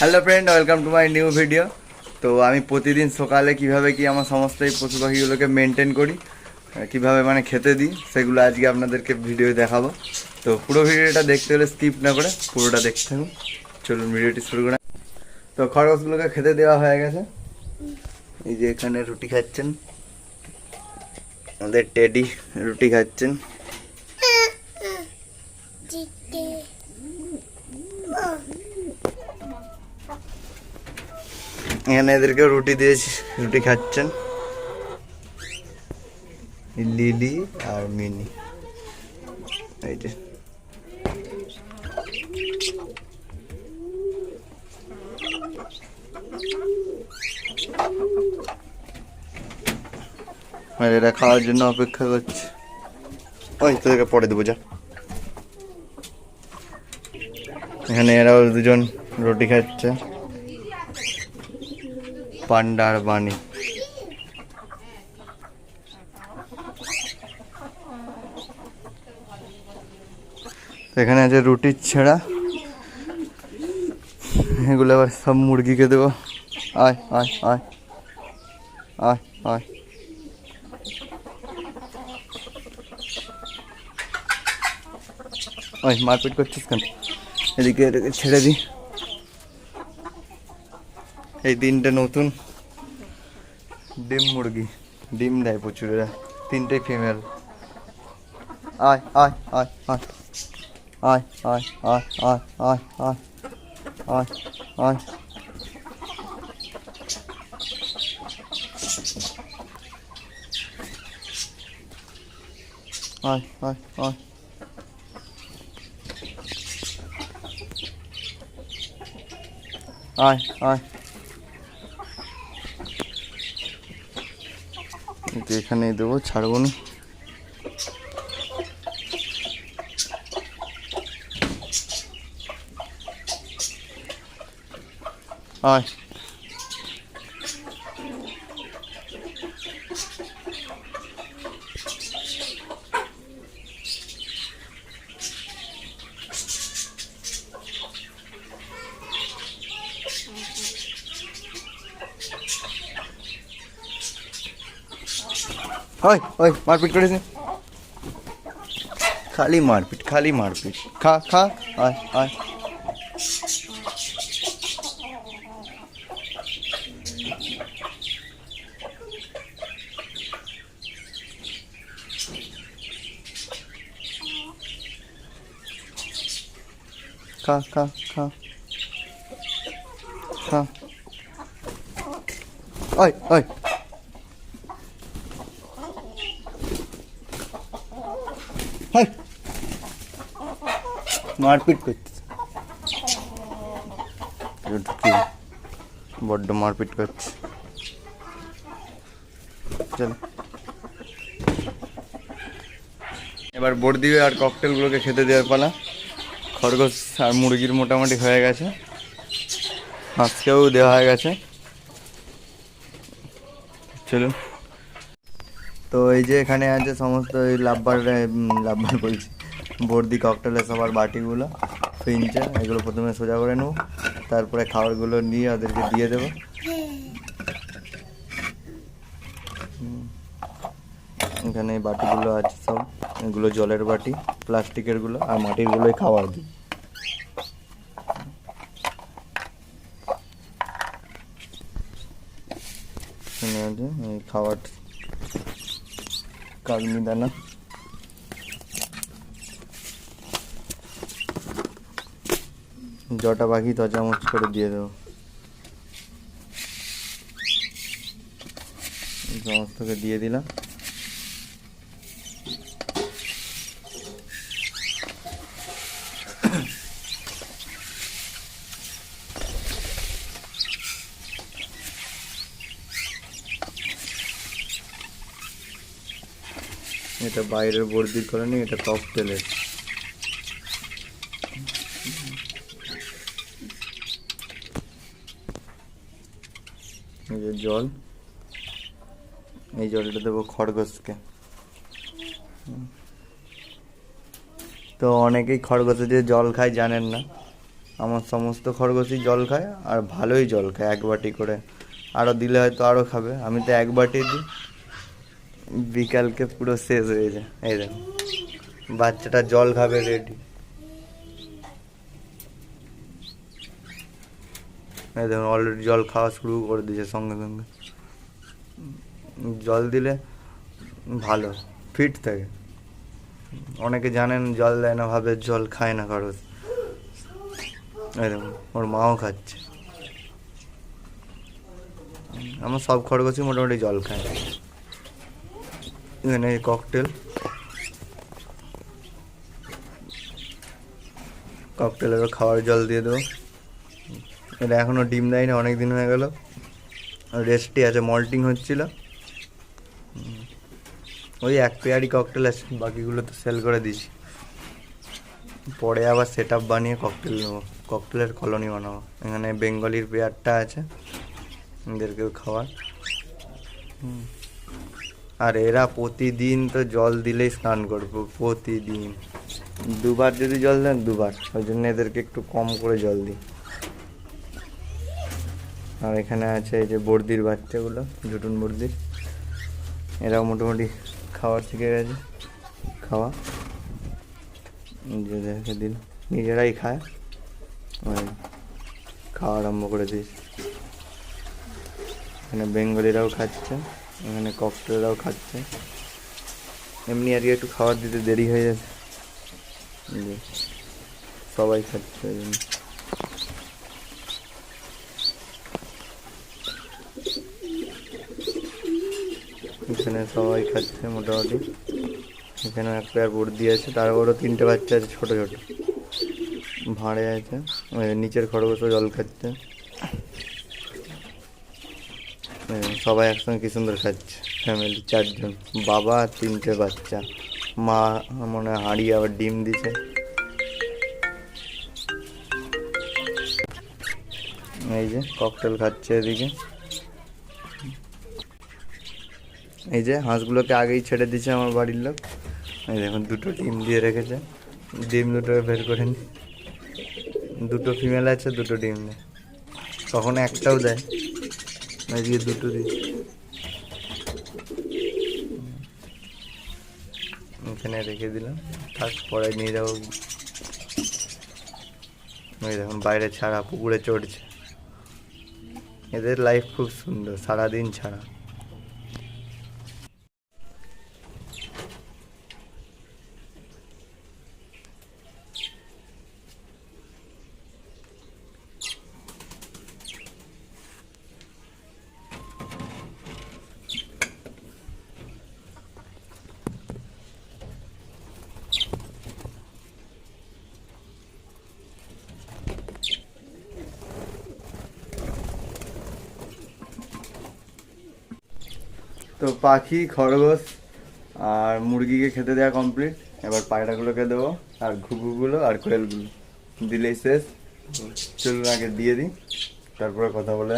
Hello friend welcome to my new video তো আমি প্রতিদিন সকালে কীভাবে কি আমার সমস্ত এই পশু পাখিগুলোকে মেনটেন করি কীভাবে মানে খেতে দিই, সেগুলো আজকে আপনাদেরকে ভিডিও দেখাবো। তো পুরো ভিডিওটা দেখতে হলে স্কিপ না করে পুরোটা দেখতে থাকুন। চলুন ভিডিওটি শুরু করে তো খরগোশগুলোকে খেতে দেওয়া হয়ে গেছে। এই যে এখানে রুটি খাচ্ছেন। আমাদের টেডি রুটি খাচ্ছেন। এখানে এদেরকে রুটি দিয়েছি, রুটি খাচ্ছেন। লিলি আর মিনি। এরা খাওয়ার জন্য অপেক্ষা করছে। ওই, তোদেরকে পরে দেবো, যা। এখানে এরাও দুজন রুটি খাচ্ছে। পান্ডা আর বাণী। এখানে আছে রুটির ছেঁড়া। এগুলো আবার সব মুরগিকে দেবো। আয় আয় আয়। আয় আয়। ওই মারপিট করছিস কেন? এদিকে এদিকে ছেড়ে দিই এই দিনটা নতুন। ডিম মুরগি। ডিম দেয় প্রচুর এরা তিনটে ফিমেল আয় আয় আয় আয়। আয় আয় আয় আয় আয় আয় আয় আয়। আয় আয় আয়। আয় আয়। ওকে এখানেই দেবো ছাড়বো না। আয়। ओए ओए, मारपीट कर से। खाली मारपीट खाली मारपीट। खा खा आय आय खा खा खा। खा। ओए ओए। মারপিট ঢুকি বড্ড মারপিট করছে। চল। এবার বর্দি আর ককটেলগুলোকে খেতে দেওয়ার পালা। খরগোশ আর মুরগির মোটামুটি হয়ে গেছে। হাঁসকেও দেওয়া হয়ে গেছে। চলুন। তো এই যে এখানে আছে সমস্ত এই লাভবার লাভবার বলছি, বর্দি ককটেলের সবার বাটিগুলো, ফিঞ্চে, এগুলো প্রথমে সোজা করে নেব, তারপরে খাবারগুলো নিয়ে ওদেরকে দিয়ে দেবো। এখানে বাটিগুলো আছে সব, এগুলো জলের বাটি প্লাস্টিকেরগুলো আর মাটিরগুলোই খাবার দিই খাবার কালমি দানা জটা পাখি তো চামচ করে দিয়ে দেবো। সমস্তকে দিয়ে দিলাম। এটা বাইরের বর্দি করেনি এটা ককটেলের জল। এই জলটা দেবো খরগোশকে। তো অনেকেই খরগোশে যে জল খায়, জানেন না। আমার সমস্ত খরগোশই জল খায় আর ভালোই জল খায়, এক বাটি করে। আরও দিলে হয়তো আরও খাবে। আমি তো এক বাটি দিই। বিকালকে পুরো শেষ হয়ে যায়। এই দেখো। বাচ্চাটা জল খাবে রেডি দেখুন অলরেডি জল খাওয়া শুরু করে দিয়েছে সঙ্গে সঙ্গে। জল দিলে ভালো ফিট থাকে। অনেকে জানেন জল দেয় না, ভাবে জল খায় না এই দেখুন ওর মাও খাচ্ছে। আমার সব খরগোশই মোটামুটি জল খায়। এখানে ককটেল ককটেলেরও খাওয়ার জল দিয়ে দেবো। এটা এখনও ডিম দেয়নি অনেক দিন হয়ে গেল। রেস্টে আছে মল্টিং হচ্ছিল। ওই এক পেয়ারই ককটেল আছে, বাকিগুলো তো সেল করে দিয়েছি। পরে আবার সেট বানিয়ে ককটেল নেব। ককটেলের কলোনি বানাবো। এখানে বেঙ্গলির পেয়ারটা আছে, এদেরকেও খাওয়ার। হুম। আর এরা প্রতিদিন তো জল দিলেই স্নান করব, প্রতিদিন। দুবার যদি জল দেন, দুবার। ওই জন্য এদেরকে একটু কম করে জল দিই। আর এখানে আছে এই যে বর্দির বাচ্চাগুলো, জুটুন বর্দির। এরাও মোটামুটি খাওয়ার শিখে গেছে। খাওয়া। দেখে দিন নিজেরাই খায়। খাওয়া আরম্ভ করে দিয়েছে। এখানে বেঙ্গলিরাও খাচ্ছে। এখানে ককটেলরাও খাচ্ছে। এমনি আর কি একটু খাবার দিতে দেরি হয়ে যাচ্ছে। সবাই খাচ্ছে ওই এখানে সবাই খাচ্ছে মোটামুটি। এখানে এক পেয়ার বর্দি আছে তারপরও তিনটে বাচ্চা আছে, ছোটো ছোটো। ভাঁড়ে আছে নিচের খরগোশও জল খাচ্ছে এই সবাই একসঙ্গে কি সুন্দর খাচ্ছে? ফ্যামিলি চারজন, বাবা, তিনটে বাচ্চা, মা, মনে হাঁড়ি আবার ডিম দিছে। এই যে ককটেল খাচ্ছে এদিকে। এই যে হাঁসগুলোকে আগেই ছেড়ে দিয়েছে আমার বাড়ির লোক। এই দেখুন, দুটো ডিম দিয়ে রেখেছে। ডিম দুটো বের করে নি। দুটো ফিমেল আছে, দুটো ডিম নেই। কখনো একটাও দেয়। আজকে দুটো দিই এখানে রেখে দিলাম। তারপরে নিয়ে যাব। দেখুন, বাইরে ছাড়া পুকুরে চড়ছে। এদের লাইফ খুব সুন্দর, সারাদিন ছাড়া। তো পাখি, খরগোশ আর মুরগিকে খেতে দেওয়া কমপ্লিট এবার পায়রাগুলোকে দেবো, আর ঘুঘুগুলো আর কোয়েলগুলো। দিলেই শেষ। চলুন আগে দিয়ে দিই, তারপরে কথা বলে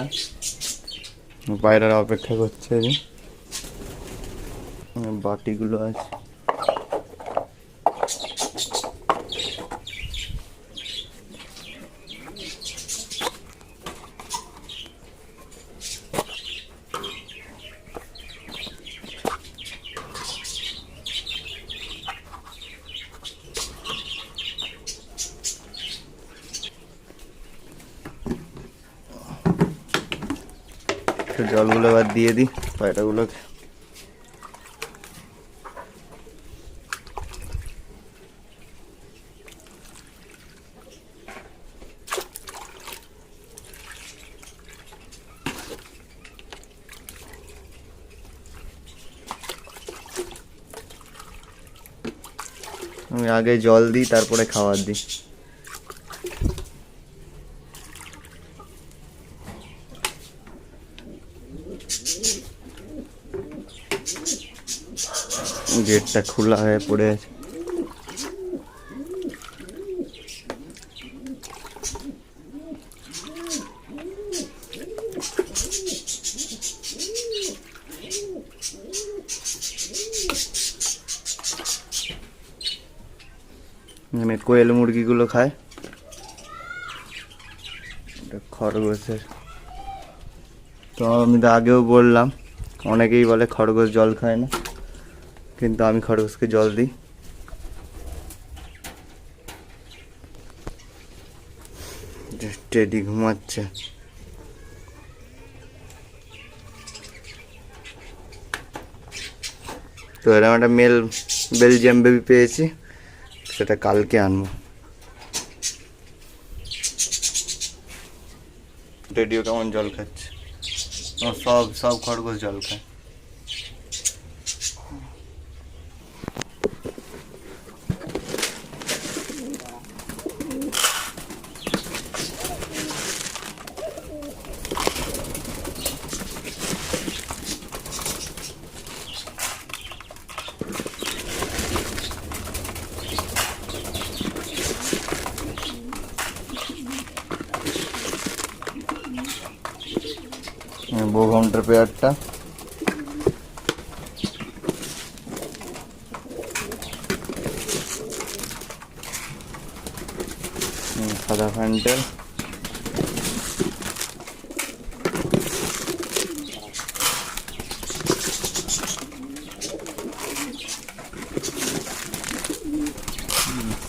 পায়রারা অপেক্ষা করছে বাটিগুলো আছে। একটু জলগুলো এবার দিয়ে দিই পায়রাগুলোকে আমি আগে জল দিই তারপরে খাবার দিই। গেটটা খোলা হয়ে পড়ে আছে। এখানে কোয়েল মুরগিগুলো খায়। খরগোশের। তো আমি আগেও বললাম, অনেকেই বলে খরগোশ জল খায় না। কিন্তু আমি খরগোশকে জল দিই। টেডি ঘুমাচ্ছে। তো এরকম একটা মেল, বেলজিয়াম বেবি পেয়েছি, সেটা কালকে আনব। রেডিও কেমন জল খাচ্ছে? সব সব খরগোশ জল খায়। ঘণ্টার পেয়ারটা সাদা ফ্যান্টেল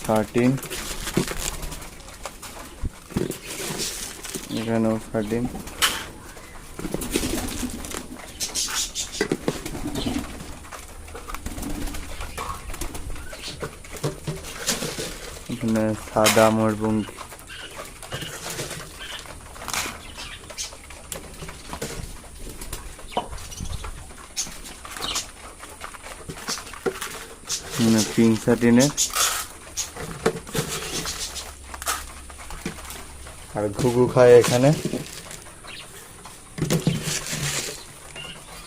থার্টিন এখানেও থার্টিন এখানে সাদা এখানে পিঙ্ক সাটিনের আর ঘুঘু খায় এখানে।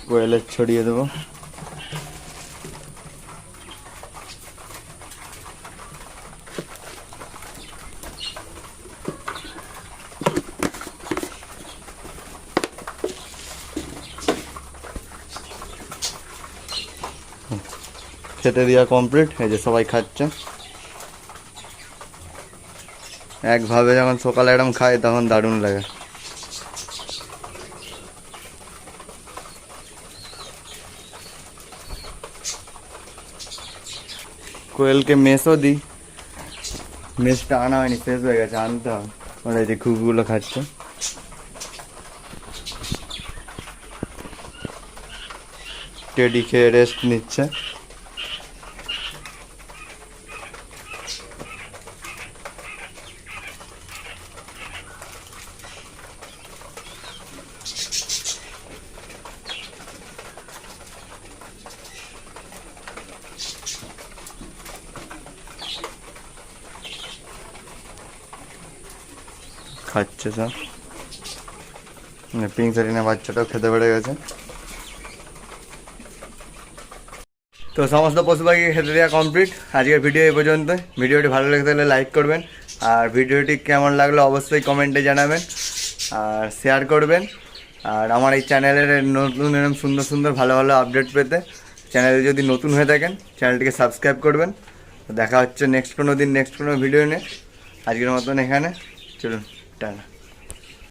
কোয়েলের ছড়িয়ে দেবো। খেতে দেওয়া কমপ্লিট এই যে সবাই খাচ্ছে। একভাবে যখন সকালে এরকম খায় তখন দারুণ লাগে। কোয়েলকে মেসও দিই। মেসটা আনা হয়নি, শেষ হয়ে গেছে, আনতে হবে। ওরা এই যে খুবগুলো খাচ্ছে। টেডি খেয়ে রেস্ট নিচ্ছে। খাচ্ছে সব পিঙ্ক সারিনা বাচ্চাটাও খেতে পেরে গেছে। তো সমস্ত পশু পাখি খেতে দেওয়া কমপ্লিট আজকের ভিডিও এই পর্যন্ত ভিডিওটি ভালো লেগে থাকলে লাইক করবেন। আর ভিডিওটি কেমন লাগল অবশ্যই কমেন্টে জানাবেন। আর শেয়ার করবেন। আর আমার এই চ্যানেলের নতুন এরকম সুন্দর সুন্দর ভালো ভালো আপডেট পেতে চ্যানেলে যদি নতুন হয়ে থাকেন চ্যানেলটিকে সাবস্ক্রাইব করবেন। দেখা হচ্ছে নেক্সট কোনো দিন নেক্সট কোনো ভিডিও নিয়ে। আজকের মতন এখানে। চলুন। Done.